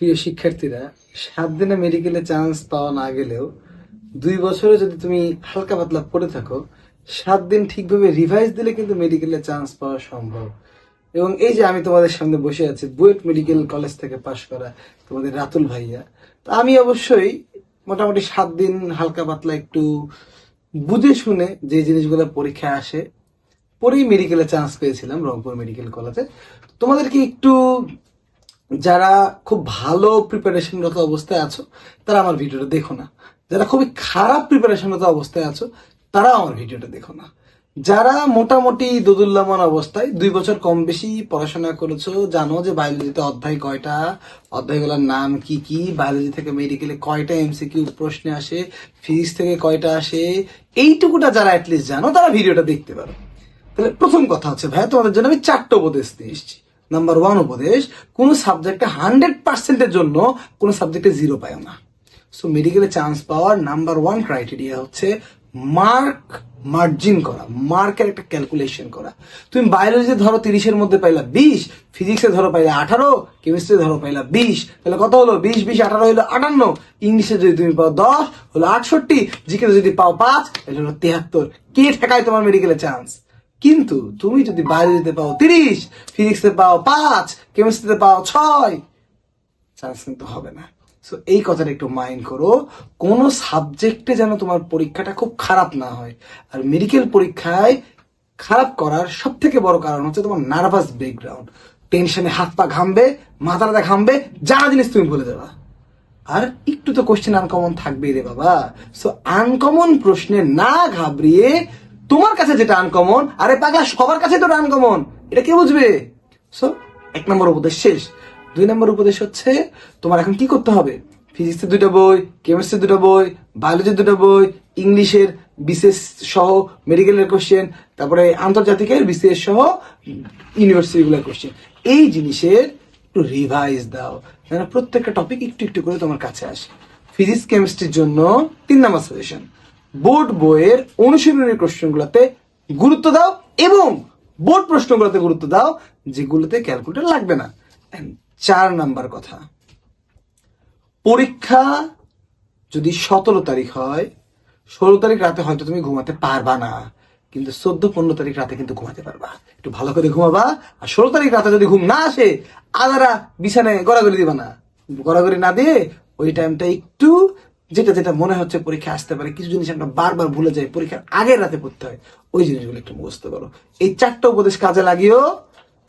প্রিয় শিক্ষার্থীরা, সাত দিনে মেডিকেলে চান্স পাওয়া না গেলেও দুই বছরে যদি তুমি হালকা পাতলা পড়ে থাকো, সাত দিন ঠিকভাবে রিভাইজ দিলে কিন্তু মেডিকেলে চান্স পাওয়া সম্ভব। এবং এই যে আমি তোমাদের সামনে বসে আছি, বুয়েট মেডিকেল কলেজ থেকে পাশ করা তোমাদের রাতুল ভাইয়া, তো আমি অবশ্যই মোটামুটি সাত দিন হালকা পাতলা একটু বুঝে শুনে যে জিনিসগুলো পরীক্ষায় আসে, পরেই মেডিকেলে চান্স পেয়েছিলাম রংপুর মেডিকেল কলেজে তোমাদেরকে একটু যারা খুব ভালো প্রিপারেশনগত অবস্থায় আছো, তারা আমার ভিডিওটা দেখো না। যারা খুবই খারাপ প্রিপারেশনগত অবস্থায় আছো তারা আমার ভিডিওটা দেখো না। যারা মোটামুটি দোদুল্যমান অবস্থায়, দুই বছর কম বেশি পড়াশোনা করেছ, জানো যে বায়োলজিতে অধ্যায় কয়টা, অধ্যায়গুলোর নাম কি কি বায়োলজি থেকে মেডিকেলে কয়টা এমসিকিউ প্রশ্নে আসে ফিজিক্স থেকে কয়টা আসে, এইটুকুটা যারা অ্যাটলিস্ট জানো, তারা ভিডিওটা দেখতে পারো। তাহলে প্রথম কথা হচ্ছে ভাই তোমাদের জন্য আমি চারটে উপদেশ দিয়ে এসেছি। নাম্বার ওয়ান উপদেশ, কোনো সাবজেক্টে হান্ড্রেড পার্সেন্টের জন্য কোনো সাবজেক্টে জিরো পায় না। সো মেডিকেলে চান্স পাওয়ার নাম্বার ওয়ান ক্রাইটেরিয়া হচ্ছে মার্ক মার্জিন করা মার্কের একটা ক্যালকুলেশন করা। তুমি বায়োলজিতে ধরো তিরিশের মধ্যে পাইলা বিশ ফিজিক্সে ধরো পাইলা আঠারো কেমিস্ট্রি ধরো পাইলা বিশ, তাহলে কত হলো? বিশ বিশ, আঠারো হলো আটান্ন। ইংলিশে যদি তুমি পাও দশ, হলো আটষট্টি। জিকে যদি পাও পাঁচ এটা হলো তিয়াত্তর কে ঠেকায় তোমার মেডিকেলে চান্স কিন্তু তুমি যদি বায়োলজিতে পাও তিরিশ, ফিজিক্সে পাও পাঁচ, কেমিস্ট্রিতে পাও ছয় চান্স কিন্তু হবে না। সো এই কথাটা একটু মাইন্ড করো। কোন সাবজেক্টে যেন তোমার পরীক্ষাটা খুব খারাপ না হয়। আর মেডিকেল পরীক্ষায় খারাপ করার সব থেকে বড় কারণ হচ্ছে তোমার নার্ভাস ব্যাকগ্রাউন্ড টেনশনে হাত পা ঘামবে মাথাটা ঘামবে, যা জিনিস তুমি বলে দেবা আর একটু তো কোশ্চেন আনকমন থাকবেই রে বাবা। সো আনকমন প্রশ্নে না ঘাবড়িয়ে তোমার কাছে যেটা আনকমন আরে পাগলা সবার কাছে তো আনকমন এটা কে বুঝবে? সো এক নম্বর উপদেশ শেষ। দুই নম্বর উপদেশ হচ্ছে, তোমার এখন কি করতে হবে? ফিজিক্সের দুটো বই কেমিস্ট্রির দুটো বই বায়োলজির দুটো বই ইংলিশের বিশেষ সহ মেডিকেলের কোশ্চেন তারপরে আন্তর্জাতিকের বিশেষ সহ ইউনিভার্সিটিগুলোর কোশ্চেন এই জিনিসের একটু রিভাইজ দাও। যেন প্রত্যেকটা টপিক একটু একটু করে তোমার কাছে আসে। ফিজিক্স কেমিস্ট্রির জন্য তিন নম্বর সাজেশন বোর্ড বইয়ের অনুশীলনের কোশ্চেনগুলোতে গুরুত্ব দাও এবং বোর্ড প্রশ্নগুলোতে গুরুত্ব দাও, যেগুলোতে ক্যালকুলেটর লাগবে না। চার নাম্বার কথা। পরীক্ষা যদি সতেরো তারিখ হয়, ষোলো তারিখ রাতে হয়তো তুমি ঘুমাতে পারবা না, কিন্তু চোদ্দ, পনেরো তারিখ রাতে কিন্তু ঘুমাতে পারবা। একটু ভালো করে ঘুমাবা, আর ষোলো তারিখ রাতে যদি ঘুম না আসে আদারা বিছানায় গড়াগড়ি দিবা না। গড়াগড়ি না দিয়ে ওই টাইমটা একটু যেটা যেটা মনে হচ্ছে পরীক্ষা আসতে পারে, কিছু জিনিস আমরা বারবার ভুলে যাই, পরীক্ষার আগের রাতে পড়তে হয়, ওই জিনিসগুলো একটু মুখস্থ করো। এই চারটা উপদেশ কাজে লাগিও।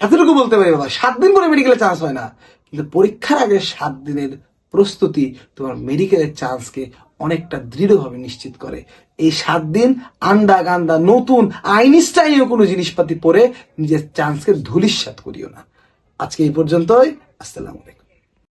এতটুকু বলতে পারি বাবা, সাত দিন পরে মেডিকেলে চান্স হয় না। কিন্তু পরীক্ষার আগে সাত দিনের প্রস্তুতি তোমার মেডিকেলের চান্সকে অনেকটা দৃঢ়ভাবে নিশ্চিত করে। এই সাত দিন আন্দা গান্দা নতুন আইনস্টাইনীয় কোনো জিনিসপাতি পরে নিজের চান্সকে ধুলিস্বাত করিও না। আজকে এই পর্যন্তই, আসসালামু আলাইকুম।